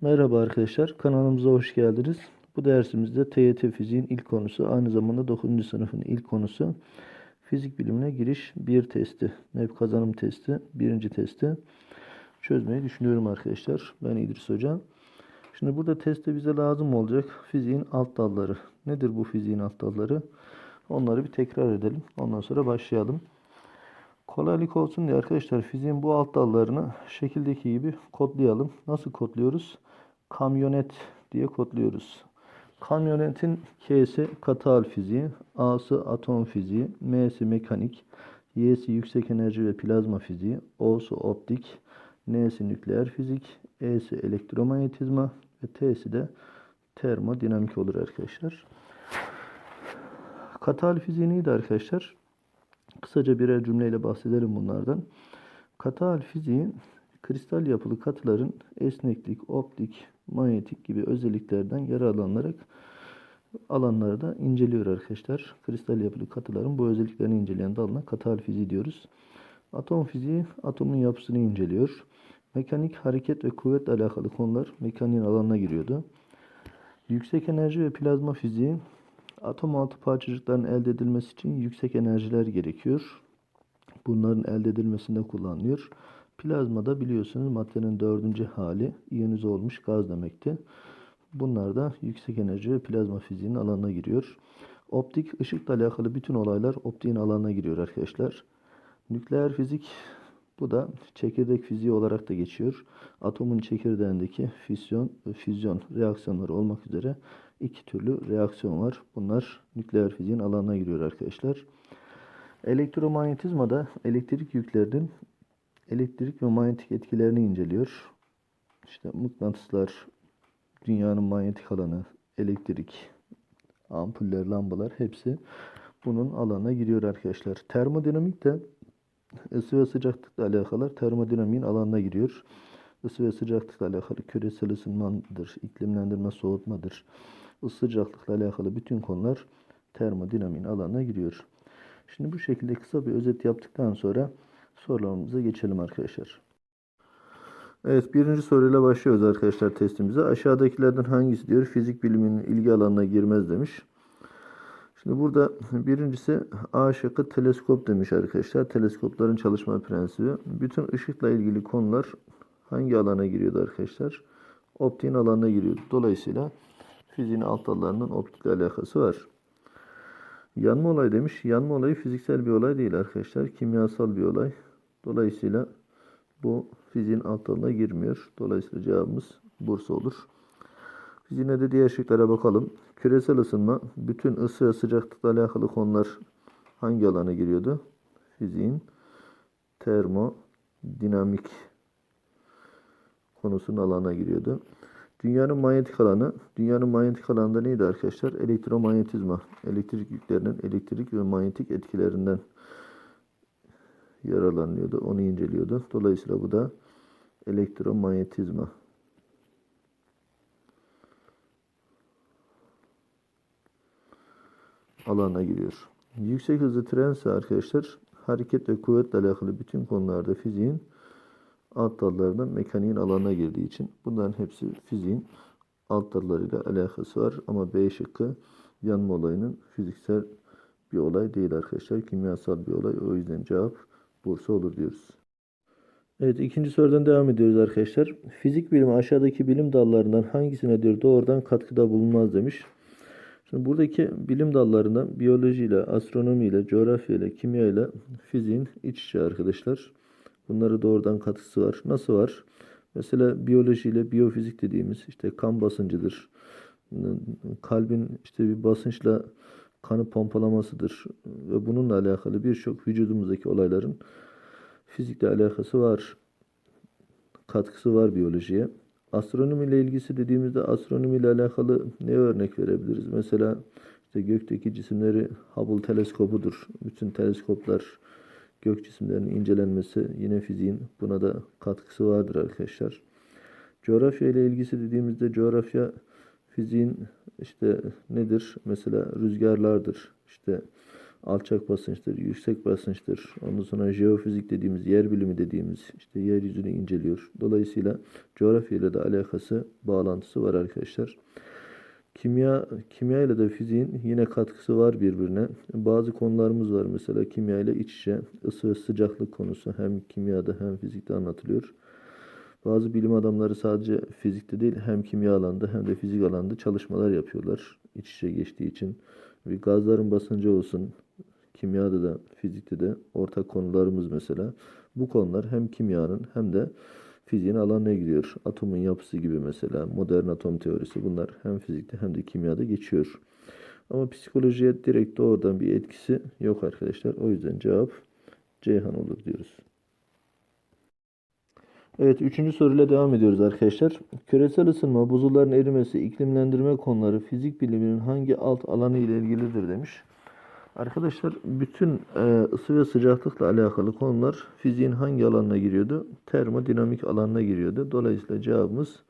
Merhaba arkadaşlar, kanalımıza hoş geldiniz. Bu dersimizde TYT fiziğin ilk konusu, aynı zamanda 9. sınıfın ilk konusu fizik bilimine giriş bir testi, MEP kazanım testi, birinci testi çözmeyi düşünüyorum arkadaşlar. Ben İdris Hoca. Şimdi burada testte bize lazım olacak fiziğin alt dalları. Nedir bu fiziğin alt dalları? Onları bir tekrar edelim. Ondan sonra başlayalım. Kolaylık olsun diye arkadaşlar fiziğin bu alt dallarını şekildeki gibi kodlayalım. Nasıl kodluyoruz? Kamyonet diye kodluyoruz. Kamyonetin K'si katı hal fiziği, A'sı atom fiziği, M'si mekanik, Y'si yüksek enerji ve plazma fiziği, O'su optik, N'si nükleer fizik, E'si elektromanyetizma ve T'si de termodinamik olur arkadaşlar. Katı hal fiziği neydi arkadaşlar? Kısaca birer cümleyle bahsedelim bunlardan. Katı hal fiziği kristal yapılı katıların esneklik, optik, manyetik gibi özelliklerden yararlanarak alanları da inceliyor arkadaşlar. Kristal yapılı katıların bu özelliklerini inceleyen dalına katı hal fiziği diyoruz. Atom fiziği atomun yapısını inceliyor. Mekanik hareket ve kuvvetle alakalı konular mekaniğin alanına giriyordu. Yüksek enerji ve plazma fiziği atom altı parçacıkların elde edilmesi için yüksek enerjiler gerekiyor. Bunların elde edilmesinde kullanılıyor. Plazma da biliyorsunuz maddenin dördüncü hali iyonize olmuş gaz demekti. Bunlar da yüksek enerji ve plazma fiziğinin alanına giriyor. Optik ışıkla alakalı bütün olaylar optiğin alanına giriyor arkadaşlar. Nükleer fizik bu da çekirdek fiziği olarak da geçiyor. Atomun çekirdeğindeki füzyon füzyon reaksiyonları olmak üzere iki türlü reaksiyon var. Bunlar nükleer fiziğin alanına giriyor arkadaşlar. Elektromanyetizma da elektrik yüklerinin elektrik ve manyetik etkilerini inceliyor. İşte mıknatıslar, dünyanın manyetik alanı, elektrik, ampuller, lambalar hepsi bunun alanına giriyor arkadaşlar. Termodinamik de ısı ve sıcaklıkla alakalı termodinamiğin alanına giriyor. Isı ve sıcaklıkla alakalı küresel ısınmadır, iklimlendirme, soğutmadır. Isı sıcaklıkla alakalı bütün konular termodinamiğin alanına giriyor. Şimdi bu şekilde kısa bir özet yaptıktan sonra sorularımıza geçelim arkadaşlar. Evet birinci soruyla başlıyoruz arkadaşlar testimize. Aşağıdakilerden hangisi diyor fizik biliminin ilgi alanına girmez demiş. Şimdi burada birincisi A şıkkı teleskop demiş arkadaşlar. Teleskopların çalışma prensibi. Bütün ışıkla ilgili konular hangi alana giriyordu arkadaşlar? Optiğin alanına giriyordu. Dolayısıyla fiziğin alt dallarının optikle alakası var. Yanma olay demiş. Yanma olayı fiziksel bir olay değil arkadaşlar. Kimyasal bir olay. Dolayısıyla bu fiziğin alt dalına girmiyor. Dolayısıyla cevabımız Bursa olur. Biz yine de diğer şıklara bakalım. Küresel ısınma, bütün ısı ve sıcaklıkla alakalı konular hangi alana giriyordu? Fiziğin termodinamik konusunun alana giriyordu. Dünyanın manyetik alanı, dünyanın manyetik alanında neydi arkadaşlar? Elektromanyetizma, elektrik yüklerinin elektrik ve manyetik etkilerinden yararlanıyordu, onu inceliyordu. Dolayısıyla bu da elektromanyetizma. alana giriyor. Yüksek hızlı tren ise arkadaşlar hareket ve kuvvetle alakalı bütün konularda fiziğin alt dallarından mekaniğin alanına girdiği için bunların hepsi fiziğin alt dallarıyla alakası var. Ama B şıkkı yanma olayının fiziksel bir olay değil arkadaşlar. Kimyasal bir olay. O yüzden cevap Bursa olur diyoruz. Evet ikinci sorudan devam ediyoruz arkadaşlar. Fizik bilimi aşağıdaki bilim dallarından hangisine diyor doğrudan katkıda bulunmaz demiş. Şimdi buradaki bilim dallarında biyoloji ile, astronomi ile, coğrafya ile, kimya ile fiziğin iç içe arkadaşlar. Bunları doğrudan katkısı var. Nasıl var? Mesela biyoloji ile biyofizik dediğimiz işte kan basıncıdır. Kalbin işte bir basınçla kanı pompalamasıdır. Ve bununla alakalı birçok vücudumuzdaki olayların fizikle alakası var. Katkısı var biyolojiye. Astronomi ile ilgisi dediğimizde astronomi ile alakalı ne örnek verebiliriz? Mesela işte gökteki cisimleri Hubble teleskobudur. Bütün teleskoplar gök cisimlerinin incelenmesi yine fiziğin buna da katkısı vardır arkadaşlar. Coğrafya ile ilgisi dediğimizde coğrafya fiziğin işte nedir? Mesela rüzgarlardır. İşte alçak basınçtır, yüksek basınçtır. Ondan sonra jeofizik dediğimiz, yer bilimi dediğimiz işte yeryüzünü inceliyor. Dolayısıyla coğrafyayla da alakası, bağlantısı var arkadaşlar. Kimya, kimya ile de fiziğin yine katkısı var birbirine. Bazı konularımız var mesela kimya ile iç içe ısı ve sıcaklık konusu hem kimyada hem fizikte anlatılıyor. Bazı bilim adamları sadece fizikte değil hem kimya alanında hem de fizik alanında çalışmalar yapıyorlar. İç içe geçtiği için. Bir gazların basıncı olsun, kimyada da fizikte de ortak konularımız mesela. Bu konular hem kimyanın hem de fiziğin alanına giriyor. Atomun yapısı gibi mesela modern atom teorisi bunlar hem fizikte hem de kimyada geçiyor. Ama psikolojiye direkt doğrudan bir etkisi yok arkadaşlar. O yüzden cevap Ceyhan olur diyoruz. Evet, üçüncü soruyla devam ediyoruz arkadaşlar. Küresel ısınma, buzulların erimesi, iklimlendirme konuları fizik biliminin hangi alt alanı ile ilgilidir demiş. Arkadaşlar bütün e, ısı ve sıcaklıkla alakalı konular fiziğin hangi alanına giriyordu? Termodinamik alanına giriyordu. Dolayısıyla cevabımız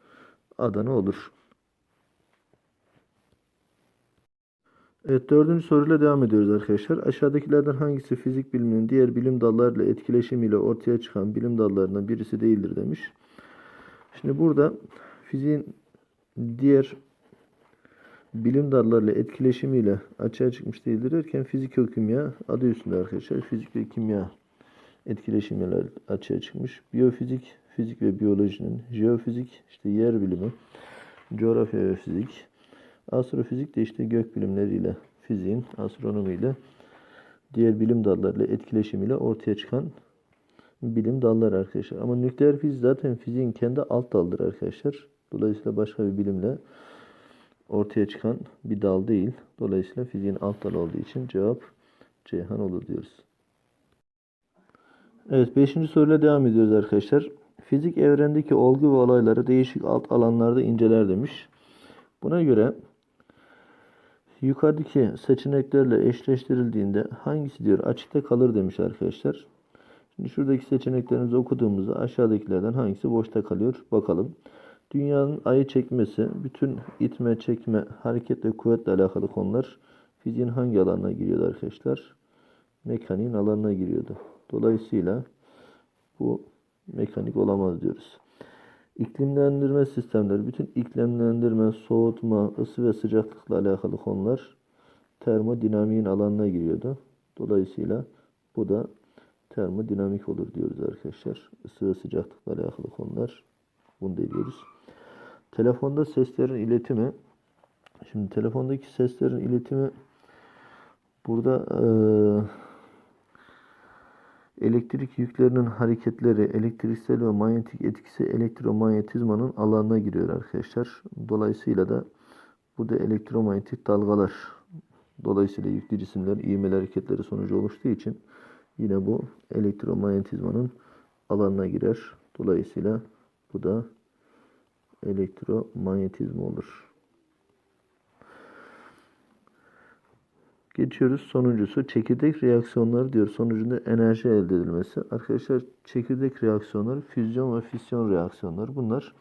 Adana olur. Evet dördüncü soruyla devam ediyoruz arkadaşlar. Aşağıdakilerden hangisi fizik biliminin diğer bilim dallarıyla etkileşimiyle ortaya çıkan bilim dallarından birisi değildir demiş. Şimdi burada fiziğin diğer bilim dallarıyla etkileşimiyle açığa çıkmış değildir derken fizikokimya adı üstünde arkadaşlar. Fizik ve kimya etkileşimiyle açığa çıkmış. Biyofizik, fizik ve biyolojinin, jeofizik, işte yer bilimi, coğrafya ve fizik, astrofizik de işte gök bilimleriyle, fiziğin, astronomiyle, diğer bilim dallarıyla etkileşimiyle ortaya çıkan bilim dalları arkadaşlar. Ama nükleer fizik zaten fiziğin kendi alt dalıdır arkadaşlar. Dolayısıyla başka bir bilimle ortaya çıkan bir dal değil. Dolayısıyla fiziğin alt dalı olduğu için cevap Ceyhan olur diyoruz. Evet 5. soruyla devam ediyoruz arkadaşlar. Fizik evrendeki olgu ve olayları değişik alt alanlarda inceler demiş. Buna göre yukarıdaki seçeneklerle eşleştirildiğinde hangisi diyor açıkta kalır demiş arkadaşlar. Şimdi şuradaki seçeneklerimizi okuduğumuzda aşağıdakilerden hangisi boşta kalıyor bakalım. Dünyanın ayı çekmesi, bütün itme, çekme, hareket ve kuvvetle alakalı konular fiziğin hangi alanına giriyordu arkadaşlar? Mekaniğin alanına giriyordu. Dolayısıyla bu mekanik olamaz diyoruz. İklimlendirme sistemleri, bütün iklimlendirme, soğutma, ısı ve sıcaklıkla alakalı konular termodinamiğin alanına giriyordu. Dolayısıyla bu da termodinamik olur diyoruz arkadaşlar. Isı ve sıcaklıkla alakalı konular bunu da ediyoruz. Telefonda seslerin iletimi. Şimdi telefondaki seslerin iletimi burada eee elektrik yüklerinin hareketleri, elektriksel ve manyetik etkisi elektromanyetizmanın alanına giriyor arkadaşlar. Dolayısıyla da bu da elektromanyetik dalgalar. Dolayısıyla yüklü cisimlerin ivmeli hareketleri sonucu oluştuğu için yine bu elektromanyetizmanın alanına girer. Dolayısıyla bu da elektromanyetizma olur. Geçiyoruz sonuncusu çekirdek reaksiyonları diyor sonucunda enerji elde edilmesi. Arkadaşlar çekirdek reaksiyonları füzyon ve fisyon reaksiyonları bunlar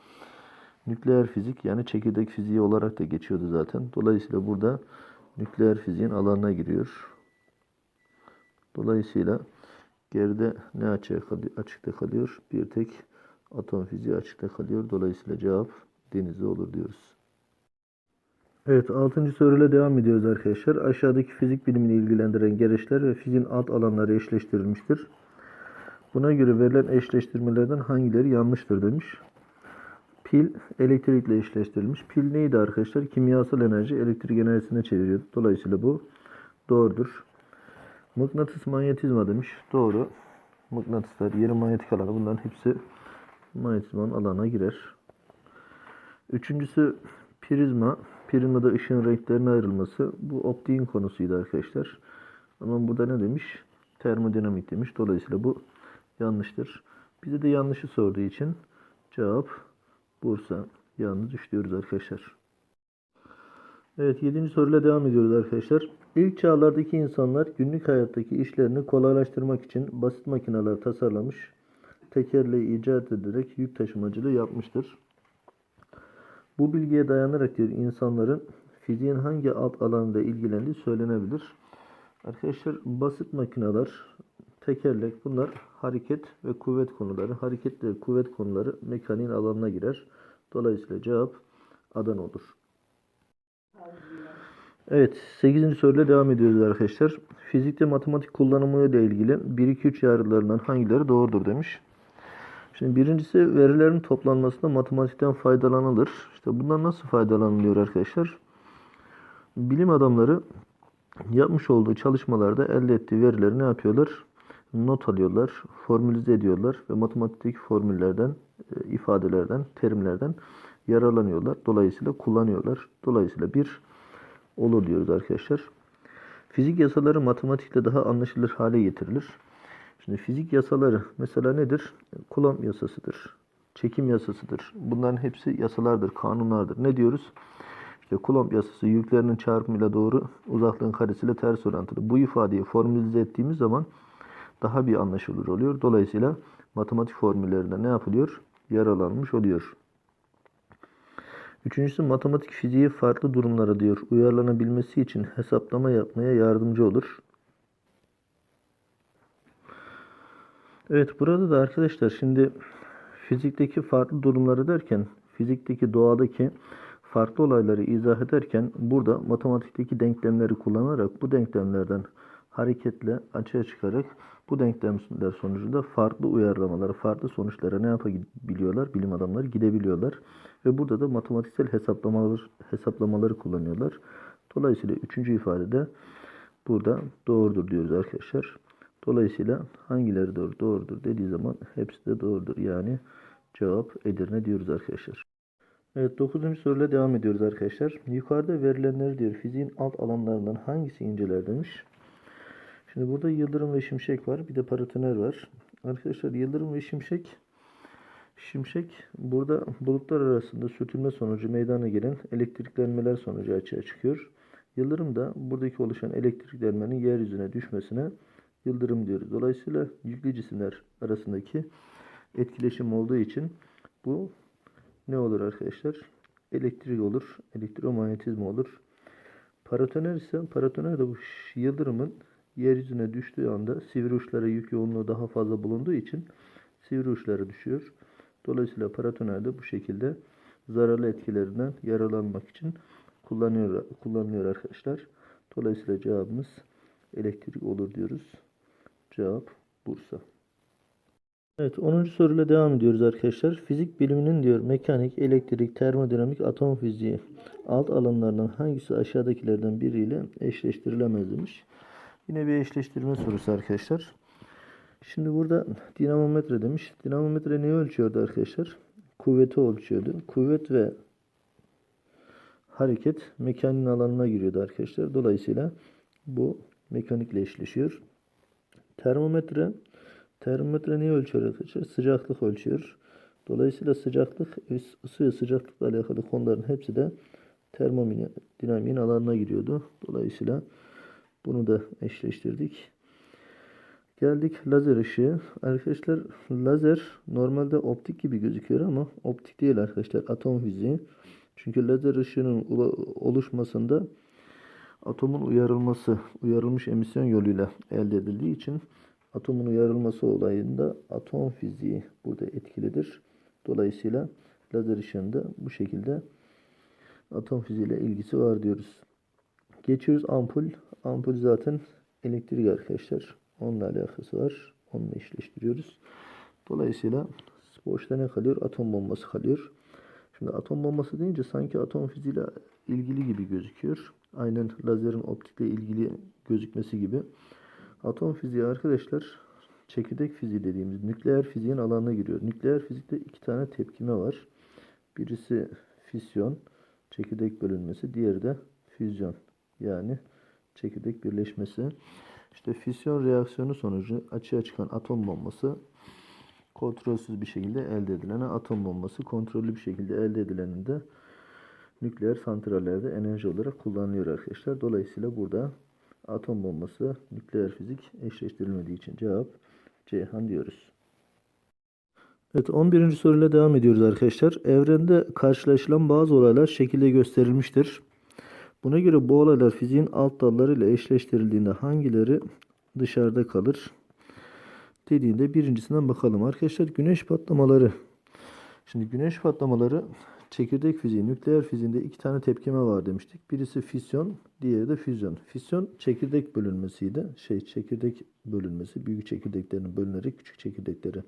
nükleer fizik yani çekirdek fiziği olarak da geçiyordu zaten. Dolayısıyla burada nükleer fiziğin alanına giriyor. Dolayısıyla geride ne açığa kalıyor, açıkta kalıyor? Bir tek atom fiziği açıkta kalıyor. Dolayısıyla cevap denizli olur diyoruz. Evet 6. soruyla devam ediyoruz arkadaşlar. Aşağıdaki fizik bilimini ilgilendiren gereçler ve fiziğin alt alanları eşleştirilmiştir. Buna göre verilen eşleştirmelerden hangileri yanlıştır demiş. Pil elektrikle eşleştirilmiş. Pil neydi arkadaşlar? Kimyasal enerji elektrik enerjisine çeviriyordu. Dolayısıyla bu doğrudur. Mıknatıs manyetizma demiş. Doğru. Mıknatıslar, yarı manyetik alanı bunların hepsi manyetizmanın alanına girer. Üçüncüsü prizma. Prizmada ışığın renklerine ayrılması. Bu optiğin konusuydu arkadaşlar. Ama burada ne demiş? Termodinamik demiş. Dolayısıyla bu yanlıştır. Bize de yanlışı sorduğu için cevap Bursa. Yalnız düşüyoruz arkadaşlar. Evet 7. soruyla devam ediyoruz arkadaşlar. İlk çağlardaki insanlar günlük hayattaki işlerini kolaylaştırmak için basit makineler tasarlamış, tekerleği icat ederek yük taşımacılığı yapmıştır. Bu bilgiye dayanarak diyor insanların fiziğin hangi alt alanında ilgilendiği söylenebilir. Arkadaşlar basit makineler, tekerlek bunlar hareket ve kuvvet konuları. Hareket ve kuvvet konuları mekaniğin alanına girer. Dolayısıyla cevap Adana olur. Evet 8. soruyla devam ediyoruz arkadaşlar. Fizikte matematik kullanımı ile ilgili 1-2-3 yargılarından hangileri doğrudur demiş. Şimdi birincisi verilerin toplanmasında matematikten faydalanılır. İşte bundan nasıl faydalanılıyor arkadaşlar? Bilim adamları yapmış olduğu çalışmalarda elde ettiği verileri ne yapıyorlar? Not alıyorlar, formülize ediyorlar ve matematikteki formüllerden, e, ifadelerden, terimlerden yararlanıyorlar. Dolayısıyla kullanıyorlar. Dolayısıyla bir olur diyoruz arkadaşlar. Fizik yasaları matematikle daha anlaşılır hale getirilir. Şimdi fizik yasaları mesela nedir? Kulomb yasasıdır. Çekim yasasıdır. Bunların hepsi yasalardır, kanunlardır. Ne diyoruz? İşte Kulomb yasası yüklerinin çarpımıyla doğru uzaklığın karesiyle ters orantılı. Bu ifadeyi formülize ettiğimiz zaman daha bir anlaşılır oluyor. Dolayısıyla matematik formüllerinde ne yapılıyor? Yaralanmış oluyor. Üçüncüsü matematik fiziği farklı durumlara diyor uyarlanabilmesi için hesaplama yapmaya yardımcı olur. Evet burada da arkadaşlar şimdi fizikteki farklı durumları derken fizikteki doğadaki farklı olayları izah ederken burada matematikteki denklemleri kullanarak bu denklemlerden hareketle açığa çıkarak bu denklemler sonucunda farklı uyarlamaları, farklı sonuçlara ne yapabiliyorlar? Bilim adamları gidebiliyorlar. Ve burada da matematiksel hesaplamalar, hesaplamaları kullanıyorlar. Dolayısıyla üçüncü ifadede burada doğrudur diyoruz arkadaşlar. Dolayısıyla hangileri doğru? Doğrudur dediği zaman hepsi de doğrudur. Yani cevap Edirne diyoruz arkadaşlar. Evet 9. soruyla devam ediyoruz arkadaşlar. Yukarıda verilenleri diyor fiziğin alt alanlarından hangisi inceler demiş. Şimdi burada yıldırım ve şimşek var. Bir de paratoner var. Arkadaşlar yıldırım ve şimşek Şimşek burada bulutlar arasında sürtünme sonucu meydana gelen elektriklenmeler sonucu açığa çıkıyor. Yıldırım da buradaki oluşan elektriklenmenin yeryüzüne düşmesine yıldırım diyoruz. Dolayısıyla yüklü cisimler arasındaki etkileşim olduğu için bu ne olur arkadaşlar? Elektrik olur, elektromanyetizma olur. Paratoner ise paratoner de bu yıldırımın yeryüzüne düştüğü anda sivri uçlara yük yoğunluğu daha fazla bulunduğu için sivri uçlara düşüyor. Dolayısıyla paratoner de bu şekilde zararlı etkilerinden yaralanmak için kullanıyor, kullanılıyor arkadaşlar. Dolayısıyla cevabımız elektrik olur diyoruz. Cevap Bursa. Evet 10. soruyla devam ediyoruz arkadaşlar. Fizik biliminin diyor mekanik, elektrik, termodinamik, atom fiziği alt alanlarından hangisi aşağıdakilerden biriyle eşleştirilemez demiş. Yine bir eşleştirme sorusu arkadaşlar. Şimdi burada dinamometre demiş. Dinamometre neyi ölçüyordu arkadaşlar? Kuvveti ölçüyordu. Kuvvet ve hareket mekaniğin alanına giriyordu arkadaşlar. Dolayısıyla bu mekanikle eşleşiyor. Termometre termometre neyi ölçüyor arkadaşlar? Sıcaklık ölçüyor. Dolayısıyla sıcaklık, ısı ve sıcaklıkla alakalı konuların hepsi de termodinamiğin alanına giriyordu. Dolayısıyla bunu da eşleştirdik. Geldik lazer ışığı. Arkadaşlar lazer normalde optik gibi gözüküyor ama optik değil arkadaşlar. Atom fiziği. Çünkü lazer ışığının oluşmasında atomun uyarılması, uyarılmış emisyon yoluyla elde edildiği için atomun uyarılması olayında atom fiziği burada etkilidir. Dolayısıyla lazer ışığında bu şekilde atom fiziğiyle ilgisi var diyoruz. Geçiyoruz ampul. Ampul zaten elektrik arkadaşlar. Onunla alakası var. Onunla eşleştiriyoruz. Dolayısıyla boşta ne kalıyor? Atom bombası kalıyor. Şimdi atom bombası deyince sanki atom fiziğiyle ilgili gibi gözüküyor. Aynen lazerin optikle ilgili gözükmesi gibi. Atom fiziği arkadaşlar çekirdek fiziği dediğimiz nükleer fiziğin alanına giriyor. Nükleer fizikte iki tane tepkime var. Birisi fisyon, çekirdek bölünmesi, diğeri de füzyon. Yani çekirdek birleşmesi. İşte fisyon reaksiyonu sonucu açığa çıkan atom bombası kontrolsüz bir şekilde elde edilen atom bombası kontrollü bir şekilde elde edileninde nükleer santrallerde enerji olarak kullanılıyor arkadaşlar. Dolayısıyla burada atom bombası nükleer fizik eşleştirilmediği için cevap Ceyhan diyoruz. Evet 11. soruyla devam ediyoruz arkadaşlar. Evrende karşılaşılan bazı olaylar şekilde gösterilmiştir. Buna göre bu olaylar fiziğin alt dallarıyla eşleştirildiğinde hangileri dışarıda kalır? Dediğinde birincisinden bakalım. Arkadaşlar güneş patlamaları. Şimdi güneş patlamaları çekirdek fiziği, nükleer fiziğinde iki tane tepkime var demiştik. Birisi fisyon, diğeri de füzyon. Fisyon çekirdek bölünmesiydi. Şey çekirdek bölünmesi, büyük çekirdeklerin bölünerek küçük çekirdekleri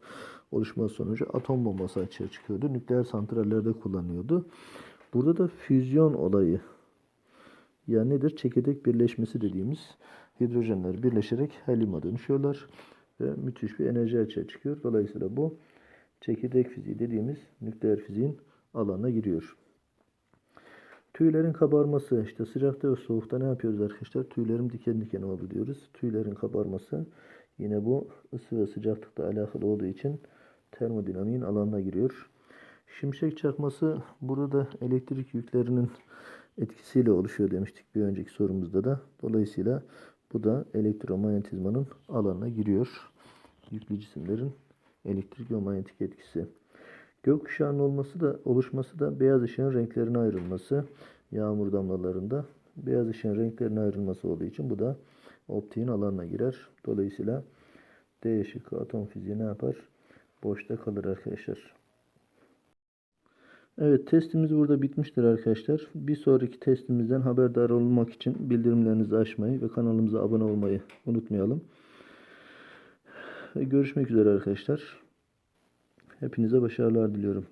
oluşması sonucu atom bombası açığa çıkıyordu. Nükleer santrallerde kullanıyordu. Burada da füzyon olayı. Yani nedir? Çekirdek birleşmesi dediğimiz hidrojenler birleşerek helyuma dönüşüyorlar ve müthiş bir enerji açığa çıkıyor. Dolayısıyla bu çekirdek fiziği dediğimiz nükleer fiziğin alanına giriyor. Tüylerin kabarması, işte sıcakta ve soğukta ne yapıyoruz arkadaşlar? Tüylerim diken diken oldu diyoruz. Tüylerin kabarması yine bu ısı ve sıcaklıkla alakalı olduğu için termodinamiğin alanına giriyor. Şimşek çakması burada da elektrik yüklerinin etkisiyle oluşuyor demiştik bir önceki sorumuzda da. Dolayısıyla bu da elektromanyetizmanın alanına giriyor. Yüklü cisimlerin elektrik ve manyetik etkisi. Gökkuşağının olması da oluşması da beyaz ışığın renklerine ayrılması. Yağmur damlalarında beyaz ışığın renklerine ayrılması olduğu için bu da optiğin alanına girer. Dolayısıyla D şıkkı atom fiziği ne yapar? Boşta kalır arkadaşlar. Evet testimiz burada bitmiştir arkadaşlar. Bir sonraki testimizden haberdar olmak için bildirimlerinizi açmayı ve kanalımıza abone olmayı unutmayalım. Görüşmek üzere arkadaşlar. Hepinize başarılar diliyorum.